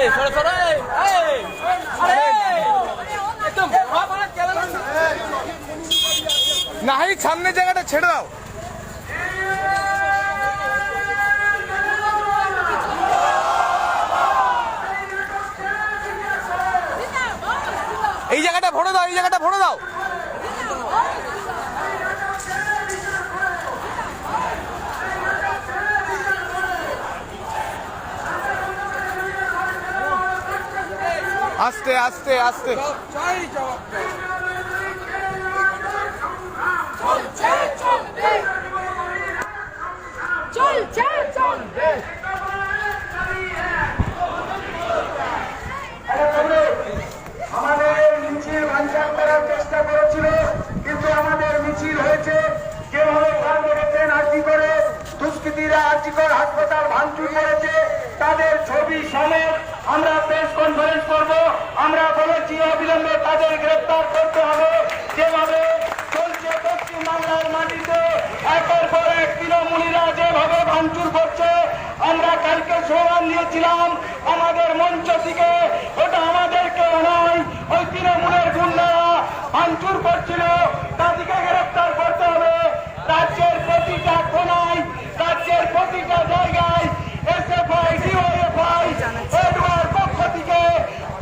এই, সরো সরো, এই এই আরে একদম ভাব না কেন নাহিদ সামনের জায়গাটা ছেড়ে দাও। এই জায়গাটা ভরে দাও, এই জায়গাটা ভরে দাও। আস্তে আস্তে আস্তে। আমাদের মিছিল করার চেষ্টা করেছিল কিন্তু আমাদের মিছিল হয়েছে করে হাসপাতাল ভাঙচুর করেছে। তাদের ছবি সমেত আমরা প্রেস কনফারেন্স করব, আমরা বলেছি অবিলম্বে তাদের গ্রেপ্তার করতে হবে। যেভাবে চলছে পশ্চিম বাংলার মাটিতে, একের পর এক তৃণমূলীরা যেভাবে ভাঙচুর করছে, আমরা কালকে স্লোগান দিয়েছিলাম, আমাদের মঞ্চ থেকে ওটা আমাদেরকে নয় ওই তৃণমূলের গুন্ডারা ভাঙচুর করছিল তাদেরকে গ্রেপ্তার করতে হবে রাজ্যের প্রতিটা কোনায় রাজ্যের প্রতিটা জায়গায় এসএফআই ডিওএফআই এডওয়ার পক্ষ থেকে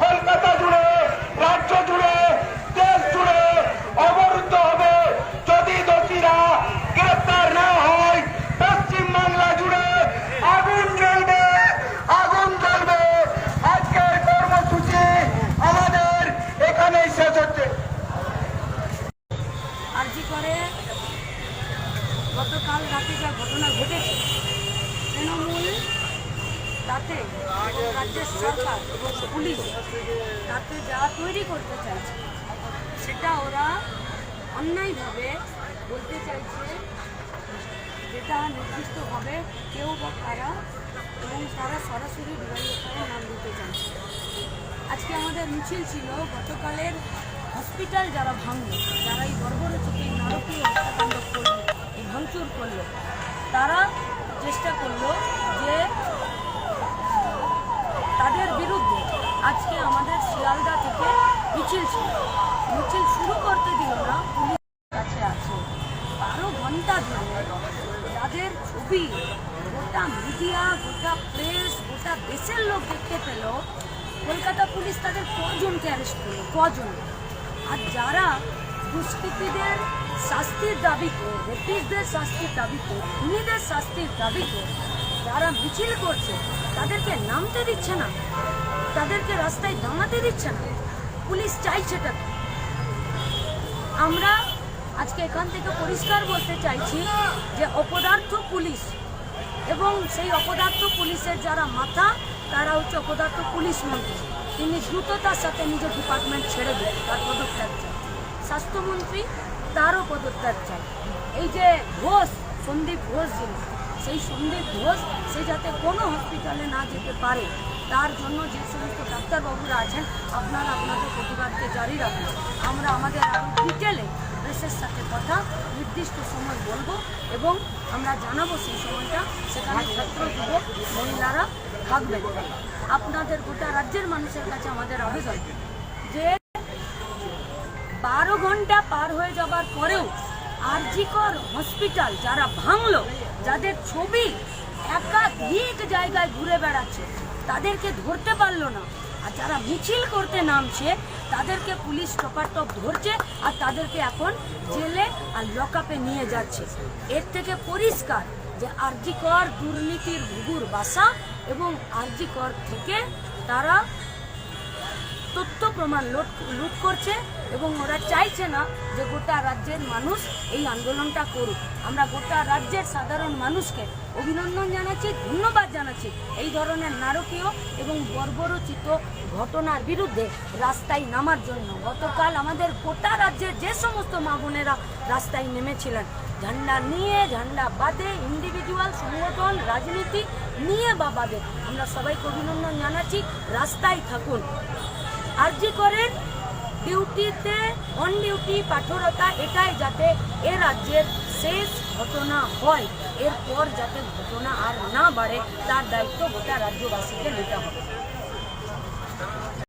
কলকাতা জুড়ে রাজ্য জুড়ে দেশ জুড়ে অবরুদ্ধ হবে যদি দোষীরা গ্রেপ্তার না হয় পশ্চিম বাংলা জুড়ে আগুন জ্বলবে আগুন জ্বলবে আজকের কর্মসূচি আমাদের এখানেই শেষ হচ্ছে আরজি করে গতকাল রাতে যা ঘটনা ঘটেছে তৃণমূল তাতে রাজ্যের সরকার এবং পুলিশ তাতে যা তৈরি করতে চাইছে, সেটা ওরা অন্যায়ভাবে বলতে চাইছে, যেটা নির্দিষ্টভাবে কেউ বা কারা এবং তারা সরাসরি ডিওয়াইএফআইয়ের নাম দিতে চাইছে। আজকে আমাদের মিছিল ছিল, গতকালের হসপিটাল যারা ভাঙল, যারা এই বর্বরচিত মিছিল ছিল। মিছিল শুরু করতে দিল না পুলিশ কাছে আছে। বারো ঘণ্টা ধরে যাদের ছবি, গোটা মিডিয়া, গোটা প্রেস, গোটা দেশের লোক দেখতে পেল, কলকাতা পুলিশ তাদের কজনকে অ্যারেস্ট করল? কজন? আর যারা দুষ্কৃতীদের শাস্তির দাবি করে, রেপিসদের শাস্তির দাবি করে, খুনিদের শাস্তির দাবি করে, যারা মিছিল করছে, তাদেরকে নামতে দিচ্ছে না, তাদেরকে রাস্তায় দাঁড়াতে দিচ্ছে না। পুলিশ চাইছেটা কি? আমরা আজকে এখান থেকে পরিষ্কার বলতে চাইছি যে অপদার্থ পুলিশ এবং সেই অপদার্থ পুলিশের যারা মাথা, তারা হচ্ছে অপদার্থ পুলিশ মন্ত্রী। তিনি দ্রুততার সাথে নিজের ডিপার্টমেন্ট ছেড়ে দেন তার পদত্যাগ চাই। স্বাস্থ্যমন্ত্রী তারও পদত্যাগ চাই। এই যে ঘোষ, সন্দীপ ঘোষ যিনি সেই সন্দীপ ঘোষ, সে যাতে কোনো হসপিটালে না যেতে পারে, তার জন্য যে সমস্ত ডাক্তারবাবুরা আছেন, আপনারা আপনাদের প্রতিবাদকে জারি রাখুন। আমরা আমাদের আরও ডিটেলে প্রেসের সাথে কথা, নির্দিষ্ট সময় বলব এবং আমরা জানাব সেই সময়টা, সেখানে ছাত্র যুবক, মহিলারা থাকবেন। আপনাদের গোটা রাজ্যের মানুষের কাছে আমাদের আবেদন যে বারো ঘণ্টা পার হয়ে যাবার পরেও আরজিকর হসপিটাল যারা ভাঙলো যাদের ছবি একাধিক জায়গায় ঘুরে বেড়াচ্ছে, তাদেরকে ধরতে পারল না। আর যারা মিছিল করতে নামছে, তাদেরকে পুলিশ টপাটপ ধরছে আর তাদেরকে এখন জেলে আর লকআপে নিয়ে যাচ্ছে। এর থেকে পরিষ্কার যে আরজিকর দুর্নীতির ভুগুর বাসা এবং আরজিকর থেকে তারা তথ্য প্রমাণ লুট লুট করছে এবং ওরা চাইছে না যে গোটা রাজ্যের মানুষ এই আন্দোলনটা করুক। আমরা গোটা রাজ্যের সাধারণ মানুষকে অভিনন্দন জানাচ্ছি, ধন্যবাদ জানাচ্ছি এই ধরনের নারকীয় এবং বর্বরচিত ঘটনার বিরুদ্ধে রাস্তায় নামার জন্য। গতকাল আমাদের গোটা রাজ্যের যে সমস্ত মা বোনেরা রাস্তায় নেমেছিলেন, ঝান্ডা নিয়ে, ঝান্ডা বাদে ইন্ডিভিজুয়াল সংগঠন, রাজনীতি নিয়ে বা বাদে আমরা সবাইকে অভিনন্দন জানাচ্ছি, রাস্তায় থাকুন। আরজি করেন ডিউটিতে অন ডিউটি পাঠরতা এটাই যাতে এ রাজ্যের শেষ ঘটনা হয়, এরপর যাতে ঘটনা আর না বাড়ে, তার দায়িত্ব গোটা রাজ্যবাসীকে নিতে হবে।